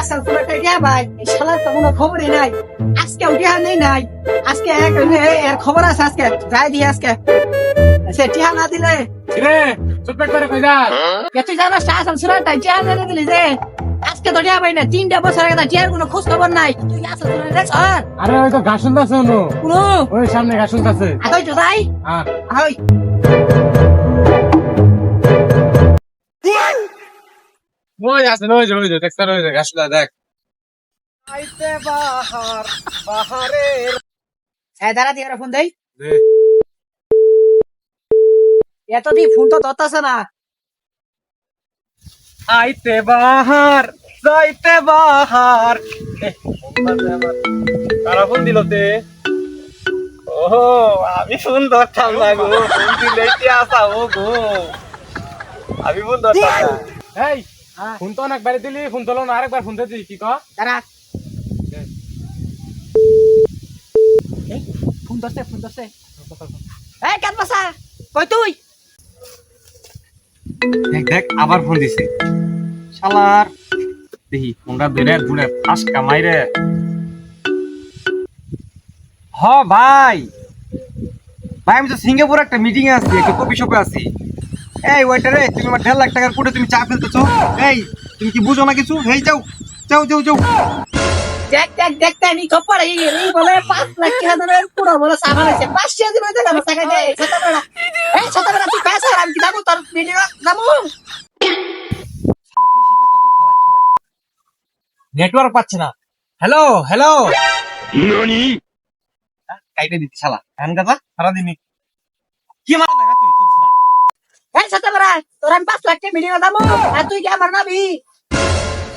আসার পুরো টিয়া ভাই শালার তো কোনো খবরই নাই। আজকে উঠিয়া নেই নাই। আজকে এক এর খবর আছে আজকে যাই দিয়ে আজকে। সে টিয়া না দিলে রে চুপেট করে কই যা কে তুই জানাস টা আসার সুরা তাই টিয়া না দিলি যে। আজকে তো টিয়া ভাই না তিনটা বছর আগে টিয়ার কোনো খোঁজ খবর নাই। তুই আসার সুরা দেখ আর আরে ওই তো গাছ শুনতাছে ওই সামনে গাছ শুনতাছে। আদই তো যাই হ্যাঁ আই ওই আছে ওই যে ওই যে দেখছ ওই যে গাছটা দেখ। এই দাঁড়া দিয়ে ফোন দেই। দে। এত দি ফোন তো ধরতাছে না। আইতে বাহার যাইতে বাহার। কারা ফোন দিল তে? ও আমি ফোন ধরতাম না গো। ফোন দিলে কি আসা ও গো। আমি ফোন ধরতাম না। এই ফোন তো অনেকবার দিলি ফোন তোলো না আরেকবার ফোন দিলি কি দাঁড়া। ফোন ধরছে ফোন ধরছে। এই কেন বাসা কই তুই? দেখ দেখ আবার ফোন দিছে। শালার। দেখি ফোনটা ধরে ধরে ফাঁস কামাই রে। হ ভাই। ভাই আমি তো সিঙ্গাপুর একটা মিটিং এ আছি একটা কফি শপে আছি। এই ওয়েটারে তুমি আমার দেড় লাখ টাকার কোটে তুমি চা ফেলতেছো। এই তুমি কি বুঝো না কিছু? এই যাও যাও যাও যাও। দেখ দেখ দেখতে নি খপড় এই এই বলে পাঁচ লাখ টাকা ধরে পুরো বলে সামান আছে পাঁচশো দিবে তো আমার টাকা দে ছোটবেলা এই ছোটবেলা তুই পয়সা আমি কি যাব? তোর ভিডিও যাব? নেটওয়ার্ক পাচ্ছে না। হ্যালো হ্যালো কাইটে শালা। হ্যান সারাদিনই। কি মারা দেখা তুই বুঝ না এই ছোটবেলা তোর আমি পাঁচ লাখ টাকা ভিডিও যাব আর তুই কি আমার নাবি?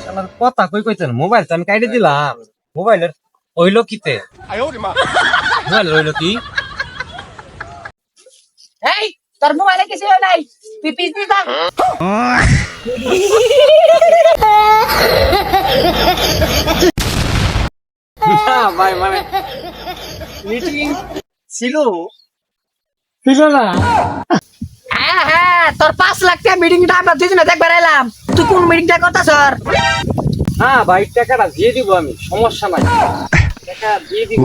শালার কথা কই কইতেন? মোবাইল তো আমি কাইটে দিলাম। মোবাইলের হইল কিতে? মোবাইল হইল কি? এই তোর মোবাইলে কিছু নাই। তুই পিস দিস দাম ভাই মানে মিটিং ছিল। ছিল না। তোর পাঁচ লাখ টাকা মিটিংটা আমরা দুজনে দেখবার এলাম তুই কোন মিটিং টা কথা স্যার হ্যাঁ ভাই টাকাটা দিয়ে দিব আমি সমস্যা নাই টাকা দিয়ে দিব